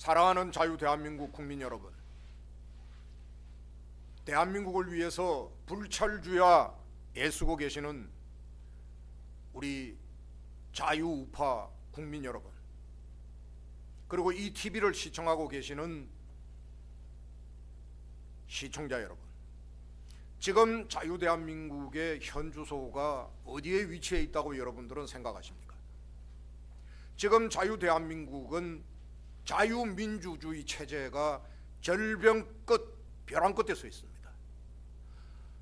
사랑하는 자유 대한민국 국민 여러분, 대한민국을 위해서 불철주야 애쓰고 계시는 우리 자유우파 국민 여러분, 그리고 이 TV를 시청하고 계시는 시청자 여러분, 지금 자유대한민국의 현 주소가 어디에 위치해 있다고 여러분들은 생각하십니까? 지금 자유대한민국은 자유민주주의 체제가 절벽 끝, 벼랑 끝에 서 있습니다.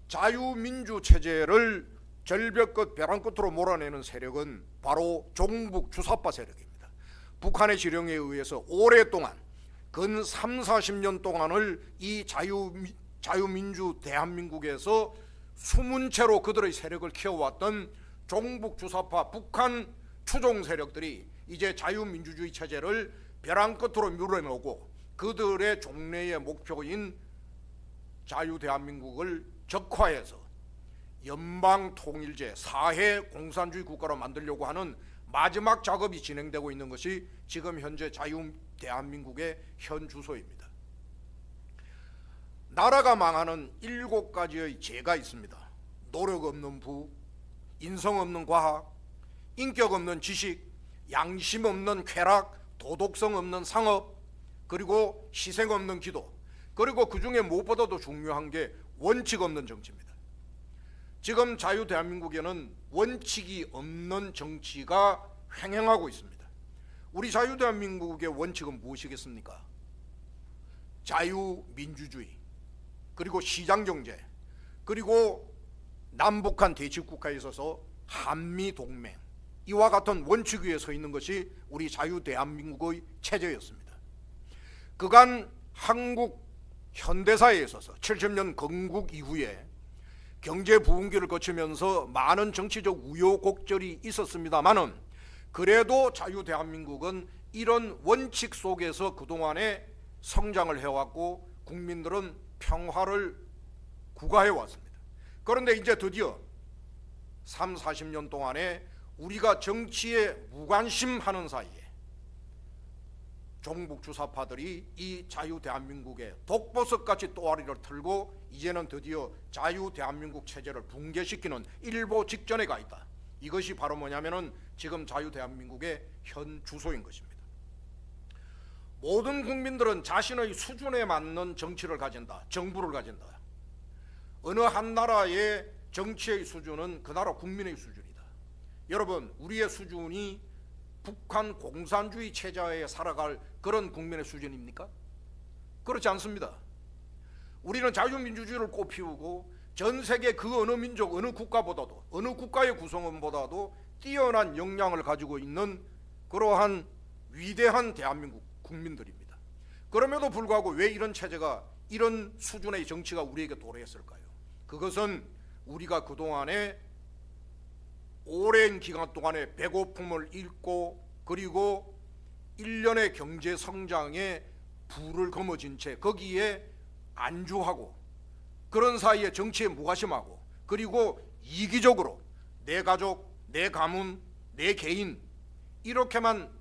자유민주 체제를 절벽 끝, 벼랑 끝으로 몰아내는 세력은 바로 종북 주사파 세력입니다. 북한의 지령에 의해서 오랫동안 근 3, 40년 동안을 이 자유 자유민주 대한민국에서 숨은 채로 그들의 세력을 키워왔던 종북 주사파 북한 추종 세력들이 이제 자유민주주의 체제를 벼랑 끝으로 밀어내고 그들의 종래의 목표인 자유 대한민국을 적화해서 연방 통일제 사회 공산주의 국가로 만들려고 하는 마지막 작업이 진행되고 있는 것이 지금 현재 자유 대한민국의 현 주소입니다. 나라가 망하는 일곱 가지의 죄가 있습니다. 노력 없는 부, 인성 없는 과학, 인격 없는 지식, 양심 없는 쾌락, 도덕성 없는 상업, 그리고 희생 없는 기도, 그리고 그 중에 무엇보다도 중요한 게 원칙 없는 정치입니다. 지금 자유 대한민국에는 원칙이 없는 정치가 횡행하고 있습니다. 우리 자유 대한민국의 원칙은 무엇이겠습니까? 자유 민주주의, 그리고 시장 경제, 그리고 남북한 대치 국가에 있어서 한미 동맹 이와 같은 원칙 위에 서 있는 것이 우리 자유 대한민국의 체제였습니다. 그간 한국 현대사에 있어서 70년 건국 이후에 경제 부흥기를 거치면서 많은 정치적 우여곡절이 있었습니다만은 그래도 자유 대한민국은 이런 원칙 속에서 그동안에 성장을 해왔고 국민들은 평화를 구가해 왔습니다. 그런데 이제 드디어 3, 40년 동안에 우리가 정치에 무관심하는 사이에 종북 주사파들이 이 자유 대한민국의 독보석같이 또아리를 틀고 이제는 드디어 자유 대한민국 체제를 붕괴시키는 일보 직전에 가 있다. 이것이 바로 뭐냐면은 지금 자유 대한민국의 현 주소인 것입니다. 모든 국민들은 자신의 수준에 맞는 정치를 가진다. 정부를 가진다. 어느 한 나라의 정치의 수준은 그 나라 국민의 수준이다. 여러분, 우리의 수준이 북한 공산주의 체제에 살아갈 그런 국민의 수준입니까? 그렇지 않습니다. 우리는 자유민주주의를 꽃피우고 전 세계 그 어느 민족, 어느 국가보다도 어느 국가의 구성원보다도 뛰어난 역량을 가지고 있는 그러한 위대한 대한민국 국민들입니다. 그럼에도 불구하고 왜 이런 체제가 이런 수준의 정치가 우리에게 도래했을까요? 그것은 우리가 그동안에 오랜 기간 동안에 배고픔을 잃고 그리고 일련의 경제 성장에 불을 거머쥔 채 거기에 안주하고 그런 사이에 정치에 무관심하고 그리고 이기적으로 내 가족, 내 가문, 내 개인 이렇게만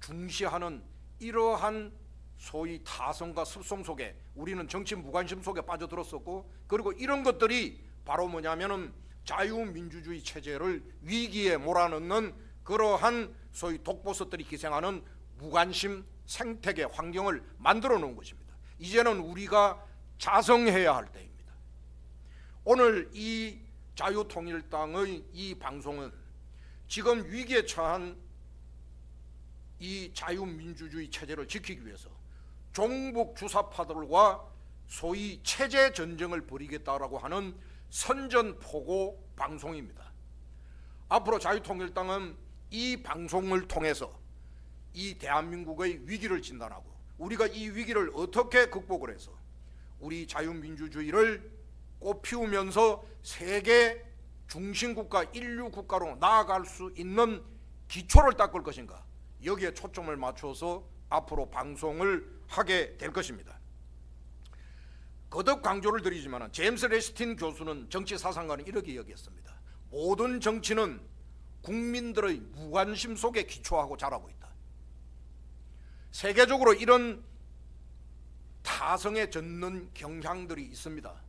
중시하는 이러한 소위 타성과 습성 속에 우리는 정치 무관심 속에 빠져들었었고 그리고 이런 것들이 바로 뭐냐면은 자유민주주의 체제를 위기에 몰아넣는 그러한 소위 독보서들이 기생하는 무관심 생태계 환경을 만들어 놓은 것입니다. 이제는 우리가 자성해야 할 때입니다. 오늘 이 자유통일당의 이 방송은 지금 위기에 처한 이 자유민주주의 체제를 지키기 위해서 종북 주사파들과 소위 체제 전쟁을 벌이겠다라고 하는 선전포고 방송입니다. 앞으로 자유통일당은 이 방송을 통해서 이 대한민국의 위기를 진단하고 우리가 이 위기를 어떻게 극복을 해서 우리 자유민주주의를 꽃피우면서 세계 중심국가 인류 국가로 나아갈 수 있는 기초를 닦을 것인가 여기에 초점을 맞춰서 앞으로 방송을 하게 될 것입니다. 거듭 강조를 드리지만 제임스 레스틴 교수는 정치 사상가는 이렇게 여겼습니다. 모든 정치는 국민들의 무관심 속에 기초하고 자라고 있다. 세계적으로 이런 타성에 젖는 경향들이 있습니다.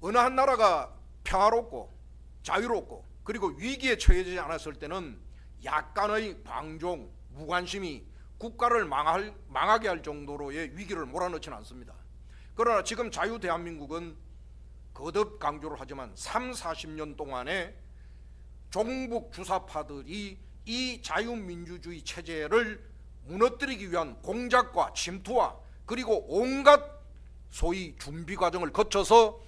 어느 한 나라가 평화롭고 자유롭고 그리고 위기에 처해지지 않았을 때는 약간의 방종, 무관심이 국가를 망할, 망하게 할 정도로의 위기를 몰아넣지는 않습니다. 그러나 지금 자유 대한민국은 거듭 강조를 하지만 3, 40년 동안에 종북 주사파들이 이 자유민주주의 체제를 무너뜨리기 위한 공작과 침투와 그리고 온갖 소위 준비 과정을 거쳐서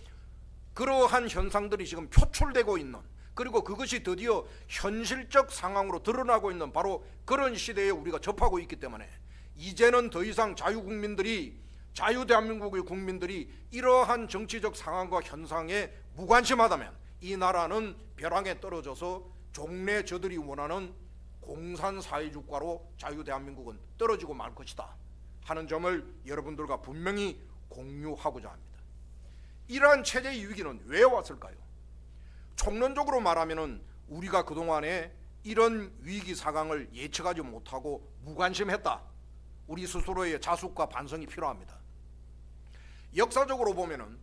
그러한 현상들이 지금 표출되고 있는 그리고 그것이 드디어 현실적 상황으로 드러나고 있는 바로 그런 시대에 우리가 접하고 있기 때문에 이제는 더 이상 자유국민들이 자유 대한민국의 국민들이 이러한 정치적 상황과 현상에 무관심하다면 이 나라는 벼랑에 떨어져서 종래 저들이 원하는 공산 사회주가로 자유 대한민국은 떨어지고 말 것이다 하는 점을 여러분들과 분명히 공유하고자 합니다. 이러한 체제의 위기는 왜 왔을까요? 총론적으로 말하면은 우리가 그동안에 이런 위기 상황을 예측하지 못하고 무관심했다. 우리 스스로의 자숙과 반성이 필요합니다. 역사적으로 보면은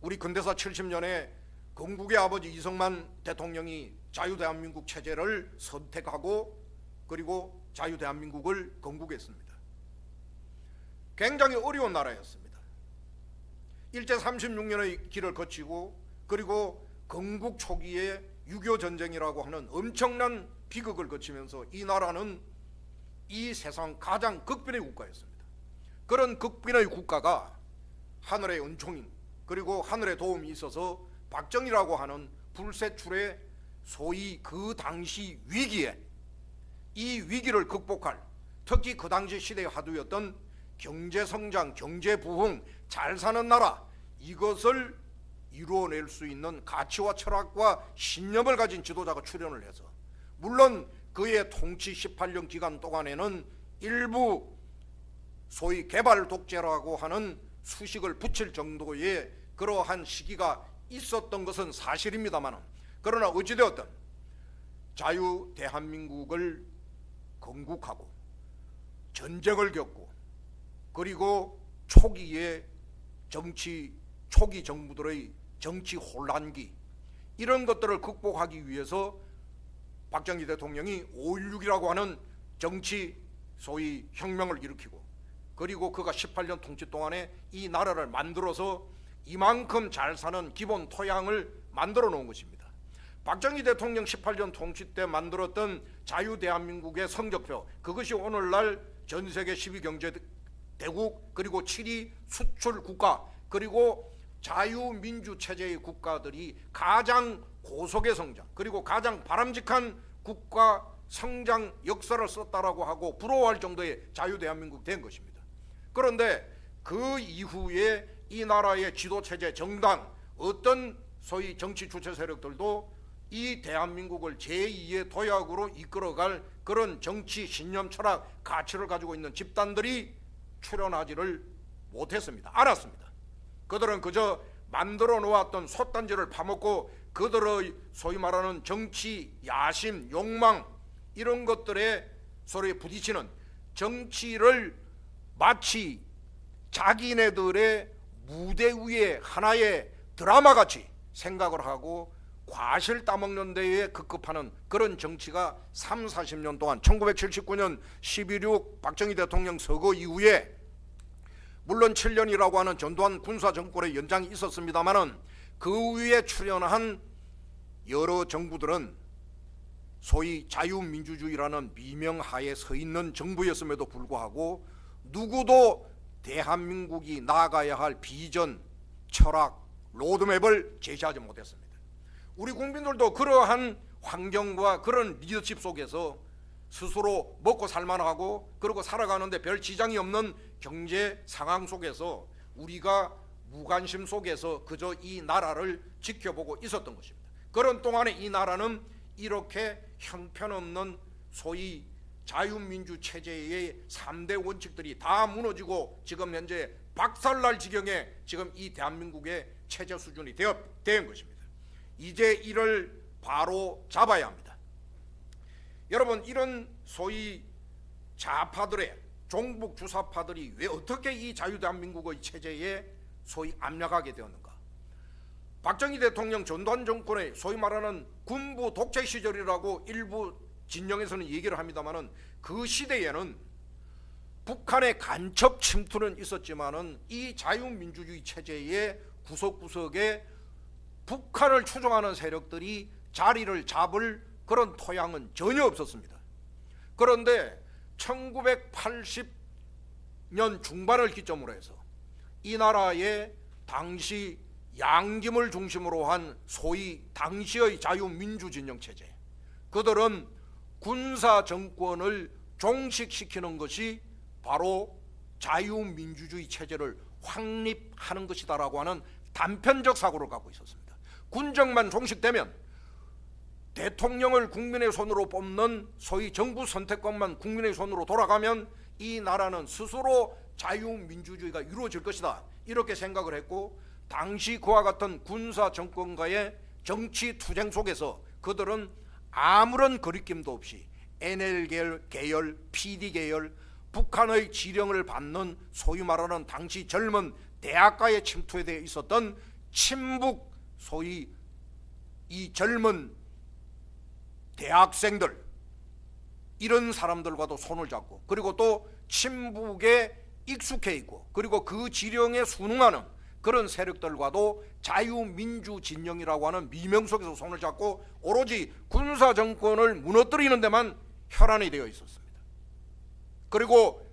우리 근대사 70년에 건국의 아버지 이승만 대통령이 자유대한민국 체제를 선택하고 그리고 자유대한민국을 건국했습니다. 굉장히 어려운 나라였습니다. 일제 36년의 길을 거치고 그리고 건국 초기에 6.25 전쟁이라고 하는 엄청난 비극을 거치면서 이 나라는 이 세상 가장 극빈의 국가였습니다. 그런 극빈의 국가가 하늘의 은총인 그리고 하늘의 도움이 있어서 박정희라고 하는 불세출의 소위 그 당시 위기에 이 위기를 극복할 특히 그 당시 시대의 화두였던 경제 성장, 경제 부흥, 잘 사는 나라 이것을 이루어낼 수 있는 가치와 철학과 신념을 가진 지도자가 출연을 해서 물론 그의 통치 18년 기간 동안에는 일부 소위 개발 독재라고 하는 수식을 붙일 정도의 그러한 시기가 있었던 것은 사실입니다만 그러나 어찌되었든 자유 대한민국을 건국하고 전쟁을 겪고 그리고 초기에 정치 초기 정부들의 정치 혼란기 이런 것들을 극복하기 위해서 박정희 대통령이 5.16이라고 하는 정치 소위 혁명을 일으키고 그리고 그가 18년 통치 동안에 이 나라를 만들어서 이만큼 잘 사는 기본 토양을 만들어 놓은 것입니다. 박정희 대통령 18년 통치 때 만들었던 자유 대한민국의 성적표 그것이 오늘날 전 세계 12경제 대국 그리고 7위 수출 국가 그리고 자유민주 체제의 국가들이 가장 고속의 성장 그리고 가장 바람직한 국가 성장 역사를 썼다라고 하고 부러워할 정도의 자유 대한민국 된 것입니다. 그런데 그 이후에 이 나라의 지도 체제 정당 어떤 소위 정치 주체 세력들도 이 대한민국을 제2의 도약으로 이끌어갈 그런 정치 신념 철학 가치를 가지고 있는 집단들이 출연하지를 못했습니다. 알았습니다. 그들은 그저 만들어 놓았던 솥단지를 파먹고 그들의 소위 말하는 정치 야심 욕망 이런 것들에 서로 부딪히는 정치를 마치 자기네들의 무대 위에 하나의 드라마 같이 생각을 하고 과실 따먹는 데에 급급하는 그런 정치가 3, 40년 동안 1979년 11.6 박정희 대통령 서거 이후에 물론 7년이라고 하는 전두환 군사 정권의 연장이 있었습니다마는 그 위에 출연한 여러 정부들은 소위 자유민주주의라는 미명하에 서 있는 정부였음에도 불구하고 누구도 대한민국이 나아가야 할 비전, 철학, 로드맵을 제시하지 못했습니다. 우리 국민들도 그러한 환경과 그런 리더십 속에서 스스로 먹고 살만하고 그리고 살아가는데 별 지장이 없는 경제 상황 속에서 우리가 무관심 속에서 그저 이 나라를 지켜보고 있었던 것입니다. 그런 동안에 이 나라는 이렇게 형편없는 소위 자유민주 체제의 3대 원칙들이 다 무너지고 지금 현재 박살날 지경에 지금 이 대한민국의 체제 수준이 되어 된 것입니다. 이제 이를 바로 잡아야 합니다. 여러분 이런 소위 좌파들의 종북 주사파들이 왜 어떻게 이 자유대한민국의 체제에 소위 압력하게 되었는가? 박정희 대통령 전두환 정권의 소위 말하는 군부 독재 시절이라고 일부 진영에서는 얘기를 합니다만은 그 시대에는 북한의 간첩 침투는 있었지만은 이 자유민주주의 체제의 구석구석에 북한을 추종하는 세력들이 자리를 잡을 그런 토양은 전혀 없었습니다. 그런데 1980년 중반을 기점으로 해서 이 나라의 당시 양김을 중심으로 한 소위 당시의 자유민주 진영 체제 그들은 군사 정권을 종식시키는 것이 바로 자유민주주의 체제를 확립하는 것이다라고 하는 단편적 사고를 갖고 있었습니다. 군정만 종식되면 대통령을 국민의 손으로 뽑는 소위 정부 선택권만 국민의 손으로 돌아가면 이 나라는 스스로 자유민주주의가 이루어질 것이다. 이렇게 생각을 했고 당시 그와 같은 군사 정권과의 정치 투쟁 속에서 그들은 아무런 거리낌도 없이 NL 계열, 계열, PD 계열, 북한의 지령을 받는 소위 말하는 당시 젊은 대학가의 침투에 대해 있었던 친북 소위 이 젊은 대학생들 이런 사람들과도 손을 잡고 그리고 또 친북에 익숙해 있고 그리고 그 지령에 순응하는 그런 세력들과도 자유민주 진영이라고 하는 미명 속에서 손을 잡고 오로지 군사 정권을 무너뜨리는 데만 혈안이 되어 있었습니다. 그리고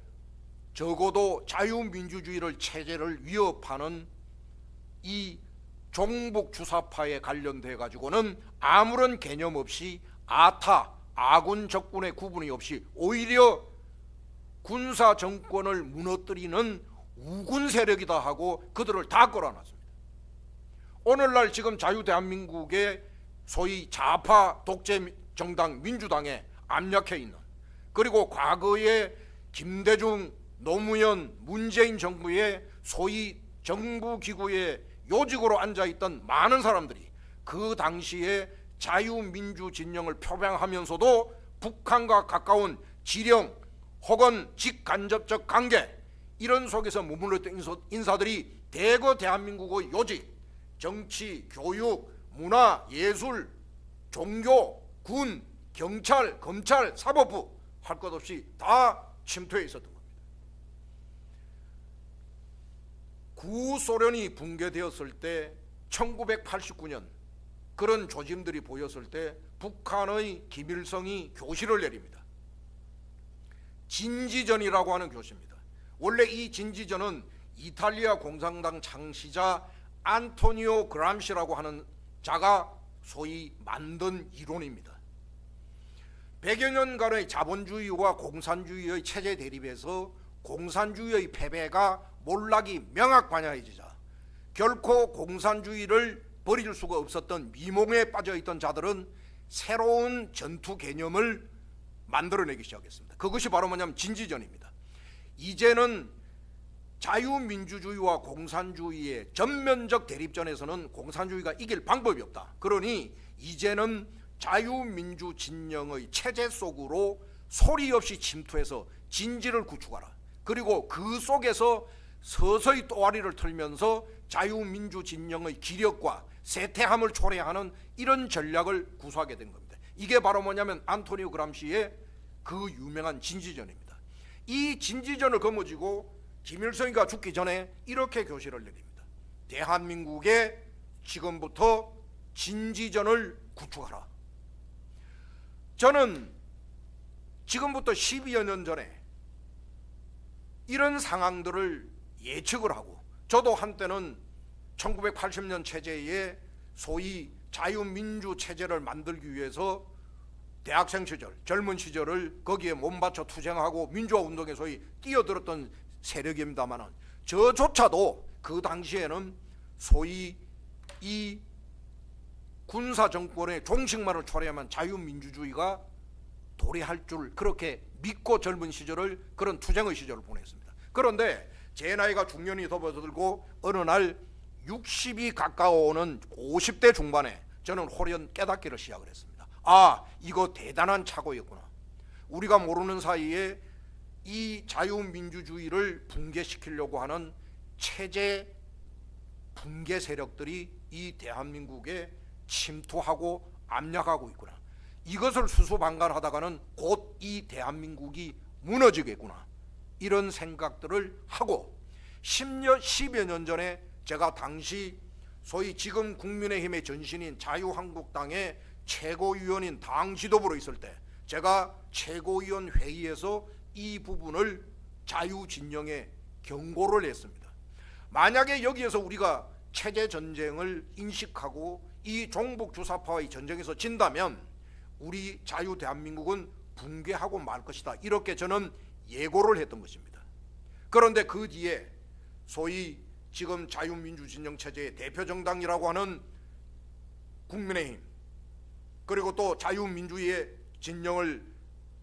적어도 자유민주주의를 체제를 위협하는 이 종북 주사파에 관련돼 가지고는 아무런 개념 없이 아타 아군 적군의 구분이 없이 오히려 군사 정권을 무너뜨리는 우군 세력이다 하고 그들을 다 끌어놨습니다. 오늘날 지금 자유 대한민국의 소위 좌파 독재 정당 민주당에 압력해 있는 그리고 과거에 김대중, 노무현, 문재인 정부의 소위 정부 기구의 요직으로 앉아 있던 많은 사람들이 그 당시에 자유민주 진영을 표방하면서도 북한과 가까운 지령 혹은 직간접적 관계 이런 속에서 머물렀던 인사들이 대거 대한민국의 요직, 정치, 교육, 문화, 예술, 종교, 군, 경찰, 검찰, 사법부 할 것 없이 다 침투해 있었던 겁니다. 구소련이 붕괴되었을 때 1989년 그런 조짐들이 보였을 때 북한의 김일성이 교시를 내립니다. 진지전이라고 하는 교시입니다. 원래 이 진지전은 이탈리아 공산당 창시자 안토니오 그람시라고 하는 자가 소위 만든 이론입니다. 100여 년간의 자본주의와 공산주의의 체제 대립에서 공산주의의 패배가 몰락이 명확반야해지자 결코 공산주의를 버릴 수가 없었던 미몽에 빠져 있던 자들은 새로운 전투 개념을 만들어내기 시작했습니다. 그것이 바로 뭐냐면 진지전입니다. 이제는 자유민주주의와 공산주의의 전면적 대립전에서는 공산주의가 이길 방법이 없다. 그러니 이제는 자유민주 진영의 체제 속으로 소리 없이 침투해서 진지를 구축하라. 그리고 그 속에서 서서히 또아리를 틀면서 자유민주 진영의 기력과 세태함을 초래하는 이런 전략을 구사하게 된 겁니다. 이게 바로 뭐냐면 안토니오 그람시의 그 유명한 진지전입니다. 이 진지전을 거머쥐고 김일성이가 죽기 전에 이렇게 교시를 내립니다. 대한민국에 지금부터 진지전을 구축하라. 저는 지금부터 12여 년 전에 이런 상황들을 예측을 하고 저도 한때는 1980년 체제에 소위 자유민주 체제를 만들기 위해서 대학생 시절, 젊은 시절을 거기에 몸바쳐 투쟁하고 민주화 운동에 소위 뛰어들었던 세력입니다만은 저조차도 그 당시에는 소위 이 군사 정권의 종식만을 초래하면 자유민주주의가 도래할 줄 그렇게 믿고 젊은 시절을 그런 투쟁의 시절을 보냈습니다. 그런데 제 나이가 중년이 접어들고 어느 날 60이 가까워오는 50대 중반에 저는 홀연 깨닫기를 시작을 했습니다. 아, 이거 대단한 착오였구나. 우리가 모르는 사이에 이 자유민주주의를 붕괴시키려고 하는 체제 붕괴 세력들이 이 대한민국에 침투하고 압력하고 있구나. 이것을 수수방관하다가는 곧 이 대한민국이 무너지겠구나. 이런 생각들을 하고 10년 10여 년 전에 제가 당시 소위 지금 국민의힘의 전신인 자유한국당의 최고위원인 당 지도부로 있을 때 제가 최고위원 회의에서 이 부분을 자유진영에 경고를 했습니다. 만약에 여기에서 우리가 체제 전쟁을 인식하고 이 종북 주사파와의 전쟁에서 진다면 우리 자유 대한민국은 붕괴하고 말 것이다. 이렇게 저는 예고를 했던 것입니다. 그런데 그 뒤에 소위 지금 자유민주 진영 체제의 대표 정당이라고 하는 국민의힘 그리고 또 자유민주의 진영을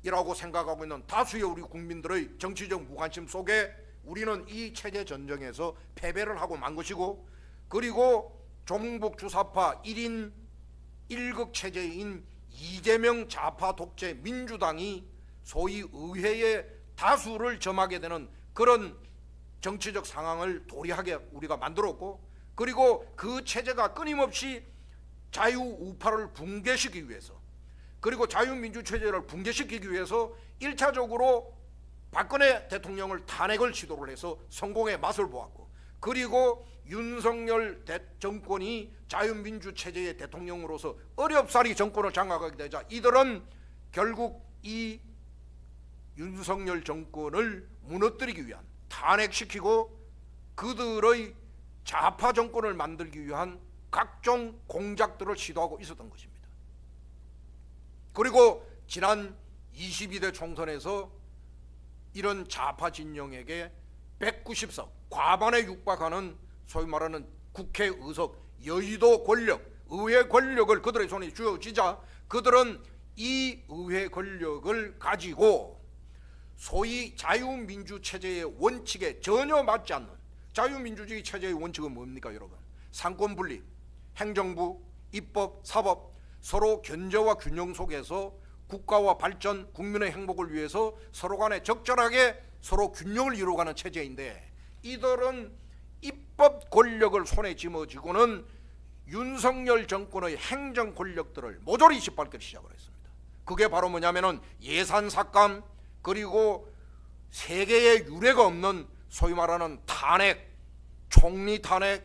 이라고 생각하고 있는 다수의 우리 국민들의 정치적 무관심 속에 우리는 이 체제 전쟁에서 패배를 하고 만 것이고 그리고 종북 주사파 1인 1극 체제인 이재명 좌파 독재 민주당이 소위 의회의 다수를 점하게 되는 그런 정치적 상황을 도리하게 우리가 만들었고 그리고 그 체제가 끊임없이 자유 우파를 붕괴시키기 위해서 그리고 자유민주 체제를 붕괴시키기 위해서 1차적으로 박근혜 대통령을 탄핵을 시도를 해서 성공의 맛을 보았고 그리고 윤석열 정권이 자유민주 체제의 대통령으로서 어렵사리 정권을 장악하게 되자 이들은 결국 이 윤석열 정권을 무너뜨리기 위한 탄핵시키고 그들의 좌파 정권을 만들기 위한 각종 공작들을 시도하고 있었던 것입니다. 그리고 지난 22대 총선에서 이런 좌파 진영에게 190석 과반에 육박하는 소위 말하는 국회 의석 여의도 권력 의회 권력을 그들의 손에 쥐어지자 그들은 이 의회 권력을 가지고 소위 자유민주 체제의 원칙에 전혀 맞지 않는 자유민주주의 체제의 원칙은 뭡니까 여러분 상권 분립 행정부 입법 사법 서로 견제와 균형 속에서 국가와 발전, 국민의 행복을 위해서 서로 간에 적절하게 서로 균형을 이루어가는 체제인데 이들은 입법 권력을 손에 짊어지고는 윤석열 정권의 행정 권력들을 모조리 짓밟기 시작을 했습니다. 그게 바로 뭐냐면은 예산 삭감 그리고 세계의 유례가 없는 소위 말하는 탄핵, 총리 탄핵,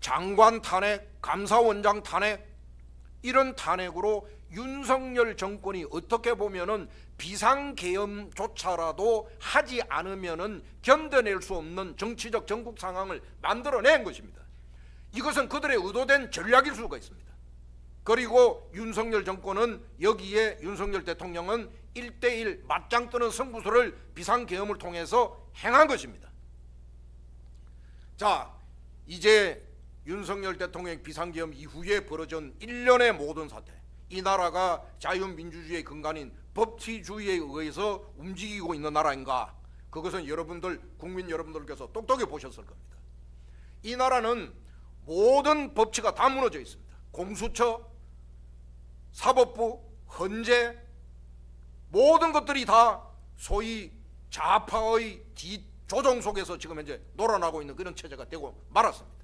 장관 탄핵, 감사원장 탄핵 이런 탄핵으로 윤석열 정권이 어떻게 보면은 비상계엄조차라도 하지 않으면은 견뎌낼 수 없는 정치적 전국 상황을 만들어낸 것입니다. 이것은 그들의 의도된 전략일 수가 있습니다. 그리고 윤석열 정권은 여기에 윤석열 대통령은 1대1 맞짱 뜨는 승부수를 비상계엄을 통해서 행한 것입니다. 자, 이제 윤석열 대통령 비상계엄 이후에 벌어진 일련의 모든 사태 이 나라가 자유민주주의의 근간인 법치주의에 의해서 움직이고 있는 나라인가? 그것은 여러분들 국민 여러분들께서 똑똑히 보셨을 겁니다. 이 나라는 모든 법치가 다 무너져 있습니다. 공수처 사법부 헌재 모든 것들이 다 소위 좌파의 조종 속에서 지금 현재 놀아나고 있는 그런 체제가 되고 말았습니다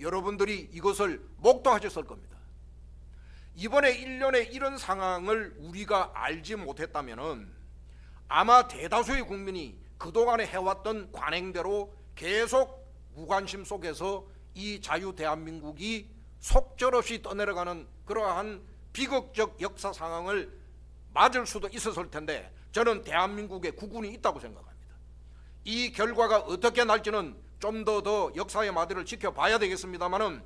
여러분들이 이것을 목도하셨을 겁니다. 이번에 1년에 이런 상황을 우리가 알지 못했다면 아마 대다수의 국민이 그동안에 해왔던 관행대로 계속 무관심 속에서 이 자유 대한민국이 속절없이 떠내려가는 그러한 비극적 역사 상황을 맞을 수도 있었을 텐데 저는 대한민국에 국군이 있다고 생각합니다. 이 결과가 어떻게 날지는 좀 더 더 역사의 마디를 지켜봐야 되겠습니다만은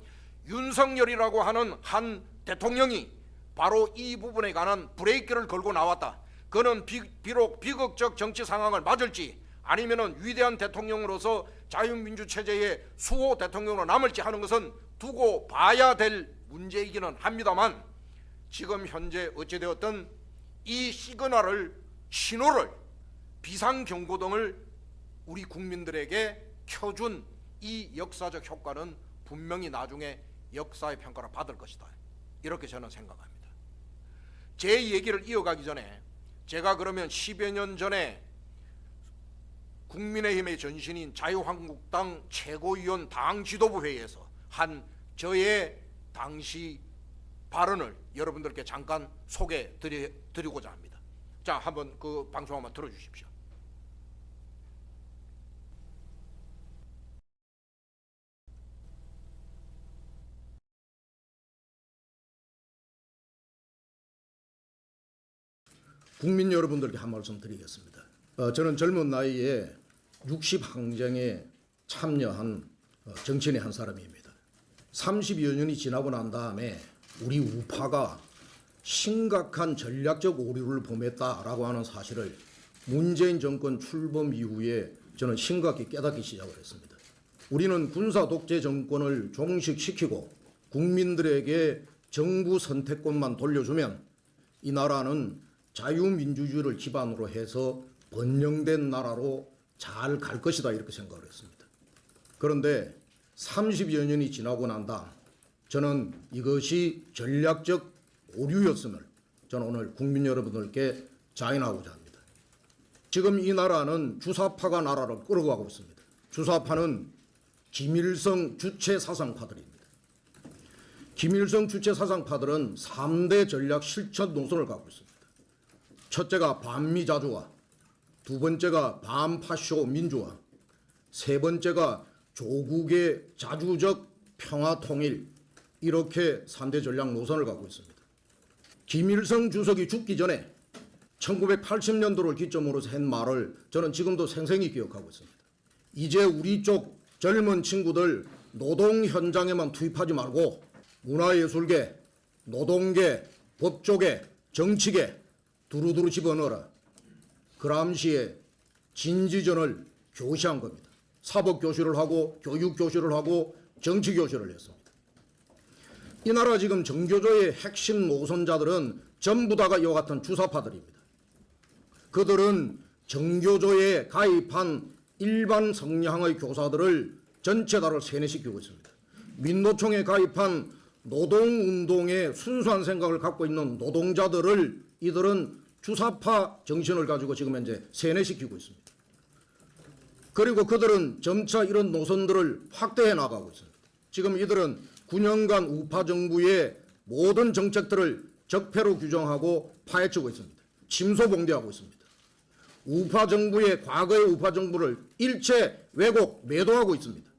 윤석열이라고 하는 한 대통령이 바로 이 부분에 관한 브레이크를 걸고 나왔다. 그는 비, 비록 비극적 정치 상황을 맞을지 아니면은 위대한 대통령으로서 자유민주 체제의 수호 대통령으로 남을지 하는 것은 두고 봐야 될 문제이기는 합니다만 지금 현재 어찌되었든 이 시그널을 신호를 비상경고등을 우리 국민들에게 켜준 이 역사적 효과는 분명히 나중에 역사의 평가를 받을 것이다. 이렇게 저는 생각합니다. 제 얘기를 이어가기 전에 제가 그러면 10여 년 전에 국민의힘의 전신인 자유한국당 최고위원 당 지도부 회의에서 한 저의 당시 발언을 여러분들께 잠깐 소개 드리, 드리고자 합니다. 자, 한번 그 방송 한번 들어주십시오. 국민 여러분들께 한 말씀 드리겠습니다. 어, 저는 젊은 나이에 60 항쟁에 참여한 어, 정치인의 한 사람입니다. 30여 년이 지나고 난 다음에 우리 우파가 심각한 전략적 오류를 범했다라고 하는 사실을 문재인 정권 출범 이후에 저는 심각히 깨닫기 시작을 했습니다. 우리는 군사 독재 정권을 종식시키고 국민들에게 정부 선택권만 돌려주면 이 나라는 자유민주주의를 기반으로 해서 번영된 나라로 잘 갈 것이다 이렇게 생각을 했습니다. 그런데 30여 년이 지나고 난 다음 저는 이것이 전략적 오류였음을 저는 오늘 국민 여러분들께 자인하고자 합니다. 지금 이 나라는 주사파가 나라를 끌어가고 있습니다. 주사파는 김일성 주체 사상파들입니다. 김일성 주체 사상파들은 3대 전략 실천 노선을 갖고 있습니다. 첫째가 반미자주화, 두 번째가 반파쇼 민주화, 세 번째가 조국의 자주적 평화 통일 이렇게 3대 전략 노선을 갖고 있습니다. 김일성 주석이 죽기 전에 1980년도를 기점으로 한 말을 저는 지금도 생생히 기억하고 있습니다. 이제 우리 쪽 젊은 친구들 노동 현장에만 투입하지 말고 문화예술계, 노동계, 법조계, 정치계 두루두루 집어넣어라. 그람시에 진지전을 교시한 겁니다. 사법 교실을 하고 교육 교실을 하고 정치 교실을 했습니다. 이 나라 지금 정교조의 핵심 노선자들은 전부 다가 이와 같은 주사파들입니다. 그들은 정교조에 가입한 일반 성향의 교사들을 전체 다를 세뇌시키고 있습니다. 민노총에 가입한 노동운동의 순수한 생각을 갖고 있는 노동자들을 이들은 주사파 정신을 가지고 지금 현재 세뇌시키고 있습니다. 그리고 그들은 점차 이런 노선들을 확대해 나가고 있습니다. 지금 이들은 9년간 우파 정부의 모든 정책들을 적폐로 규정하고 파헤치고 있습니다. 침소봉대하고 있습니다. 우파 정부의 과거의 우파 정부를 일체 왜곡, 매도하고 있습니다.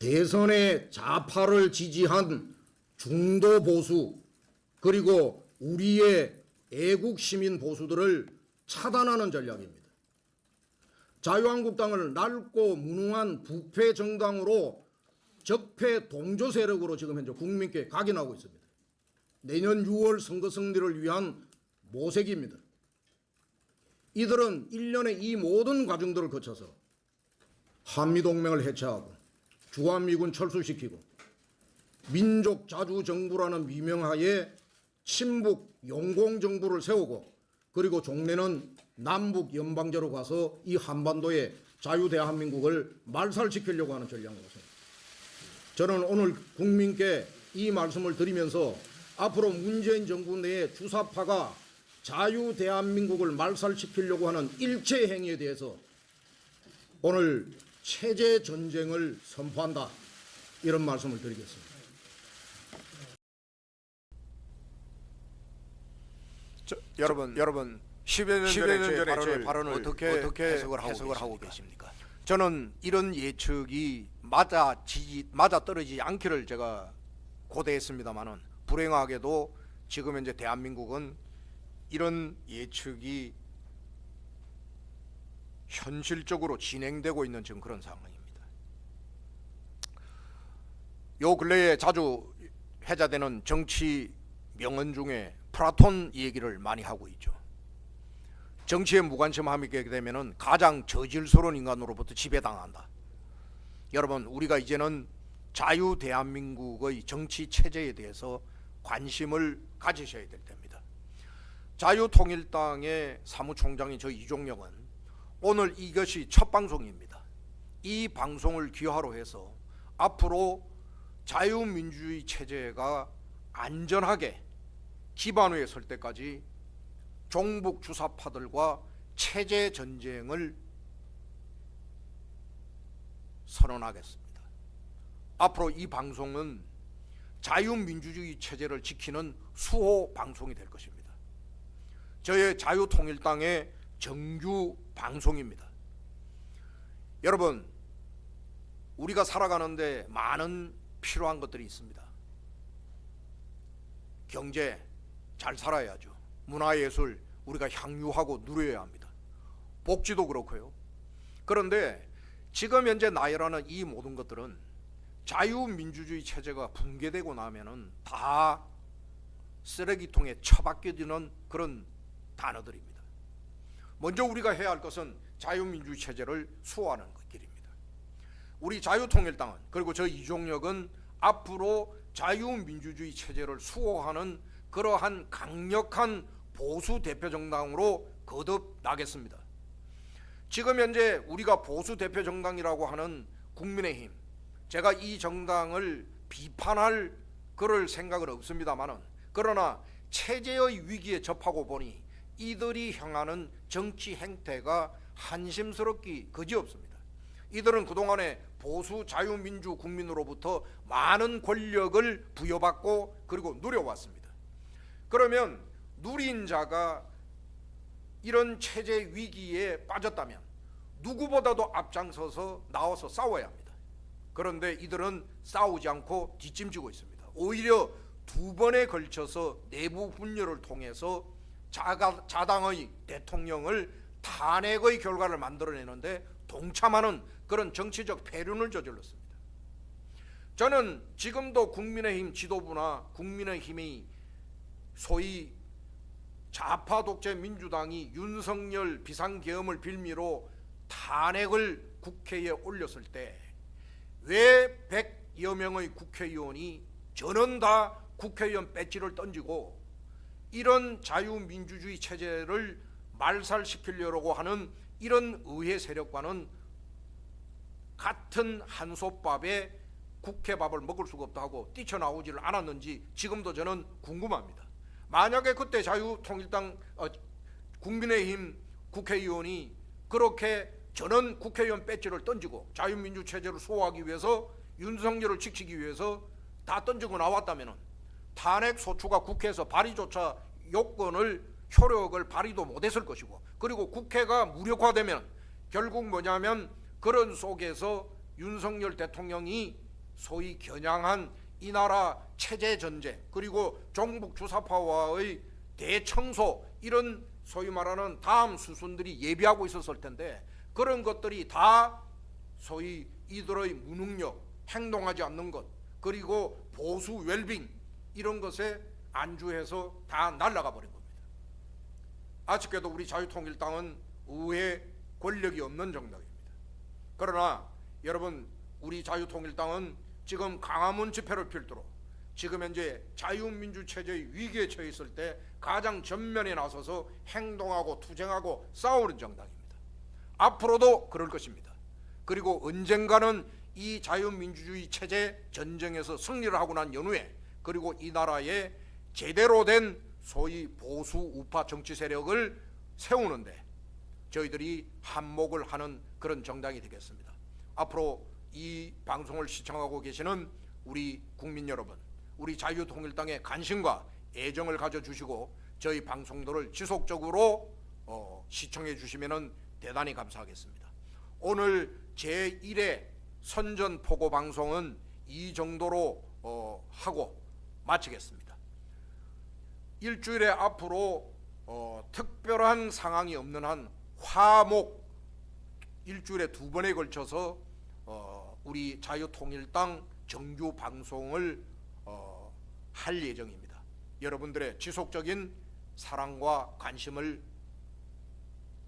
대선에 좌파를 지지한 중도 보수 그리고 우리의 애국 시민 보수들을 차단하는 전략입니다. 자유한국당을 낡고 무능한 부패 정당으로 적폐 동조 세력으로 지금 현재 국민께 각인하고 있습니다. 내년 6월 선거 승리를 위한 모색입니다. 이들은 1년에 이 모든 과정들을 거쳐서 한미동맹을 해체하고 주한미군 철수시키고 민족 자주 정부라는 미명하에 친북 용공 정부를 세우고 그리고 종래는 남북 연방제로 가서 이 한반도의 자유 대한민국을 말살시키려고 하는 전략으로서 저는 오늘 국민께 이 말씀을 드리면서 앞으로 문재인 정부 내에 주사파가 자유 대한민국을 말살시키려고 하는 일체 행위에 대해서 오늘 체제 전쟁을 선포한다 이런 말씀을 드리겠습니다. 저, 여러분, 여러분 10여 년 10여 년 전에 제 발언을 어떻게 어떻게 해석을 하고, 해석을 하고 계십니까? 저는 이런 예측이 맞아 지지 맞아 떨어지지 않기를 제가 고대했습니다만은 불행하게도 지금 현재 대한민국은 이런 예측이 현실적으로 진행되고 있는 지금 그런 상황입니다. 요 근래에 자주 회자되는 정치 명언 중에 플라톤 얘기를 많이 하고 있죠. 정치에 무관심하게 되면은 가장 저질스러운 인간으로부터 지배당한다. 여러분, 우리가 이제는 자유 대한민국의 정치 체제에 대해서 관심을 가지셔야 될 때입니다. 자유통일당의 사무총장인 저 이종영은 오늘 이것이 첫 방송입니다. 이 방송을 기화로 해서 앞으로 자유민주주의 체제가 안전하게 기반 위에 설 때까지 종북 주사파들과 체제 전쟁을 선언하겠습니다. 앞으로 이 방송은 자유민주주의 체제를 지키는 수호 방송이 될 것입니다. 저의 자유통일당의 정규 방송입니다. 여러분, 우리가 살아가는데 많은 필요한 것들이 있습니다. 경제 잘 살아야죠. 문화예술 우리가 향유하고 누려야 합니다. 복지도 그렇고요. 그런데 지금 현재 나열하는 이 모든 것들은 자유민주주의 체제가 붕괴되고 나면은 다 쓰레기통에 처박혀지는 그런 단어들입니다. 먼저 우리가 해야 할 것은 자유민주주의 체제를 수호하는 길입니다. 우리 자유통일당은 그리고 저 이종혁은 앞으로 자유민주주의 체제를 수호하는 그러한 강력한 보수 대표 정당으로 거듭나겠습니다. 지금 현재 우리가 보수 대표 정당이라고 하는 국민의힘 제가 이 정당을 비판할 그럴 생각은 없습니다만은 그러나 체제의 위기에 접하고 보니 이들이 향하는 정치 행태가 한심스럽기 그지없습니다. 이들은 그동안에 보수 자유민주 국민으로부터 많은 권력을 부여받고 그리고 누려왔습니다. 그러면 누린 자가 이런 체제 위기에 빠졌다면 누구보다도 앞장서서 나와서 싸워야 합니다. 그런데 이들은 싸우지 않고 뒷짐지고 있습니다. 오히려 두 번에 걸쳐서 내부 분열을 통해서 자가, 자당의 대통령을 탄핵의 결과를 만들어내는데 동참하는 그런 정치적 폐륜을 저질렀습니다. 저는 지금도 국민의힘 지도부나 국민의힘이 소위 좌파 독재 민주당이 윤석열 비상계엄을 빌미로 탄핵을 국회에 올렸을 때 왜 100여 명의 국회의원이 저는 다 국회의원 배지를 던지고 이런 자유민주주의 체제를 말살시키려고 하는 이런 의회 세력과는 같은 한솥밥에 국회밥을 먹을 수가 없다 하고 뛰쳐나오지를 않았는지 지금도 저는 궁금합니다. 만약에 그때 자유통일당 어, 국민의힘 국회의원이 그렇게 저는 국회의원 배지를 던지고 자유민주 체제를 수호하기 위해서 윤석열을 지키기 위해서 다 던지고 나왔다면은 탄핵 소추가 국회에서 발의조차 요건을 효력을 발의도 못했을 것이고 그리고 국회가 무력화되면 결국 뭐냐면 그런 속에서 윤석열 대통령이 소위 겨냥한 이 나라 체제 전쟁 그리고 종북 주사파와의 대청소 이런 소위 말하는 다음 수순들이 예비하고 있었을 텐데 그런 것들이 다 소위 이들의 무능력, 행동하지 않는 것, 그리고 보수 웰빙 이런 것에 안주해서 다 날아가 버린 겁니다. 아쉽게도 우리 자유통일당은 의회 권력이 없는 정당입니다. 그러나 여러분 우리 자유통일당은 지금 강화문 집회를 필두로 지금 현재 자유민주 체제의 위기에 처해 있을 때 가장 전면에 나서서 행동하고 투쟁하고 싸우는 정당입니다. 앞으로도 그럴 것입니다. 그리고 언젠가는 이 자유민주주의 체제 전쟁에서 승리를 하고 난 연후에 그리고 이 나라에 제대로 된 소위 보수 우파 정치 세력을 세우는데 저희들이 한몫을 하는 그런 정당이 되겠습니다. 앞으로 이 방송을 시청하고 계시는 우리 국민 여러분, 우리 자유통일당의 관심과 애정을 가져주시고 저희 방송들을 지속적으로 어, 시청해 주시면 대단히 감사하겠습니다. 오늘 제1회 선전포고 방송은 이 정도로 어, 하고 마치겠습니다. 일주일에 앞으로 어, 특별한 상황이 없는 한 화목 일주일에 두 번에 걸쳐서 어, 우리 자유통일당 정규 방송을 어, 할 예정입니다. 여러분들의 지속적인 사랑과 관심을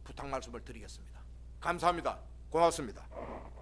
부탁 말씀을 드리겠습니다. 감사합니다. 고맙습니다.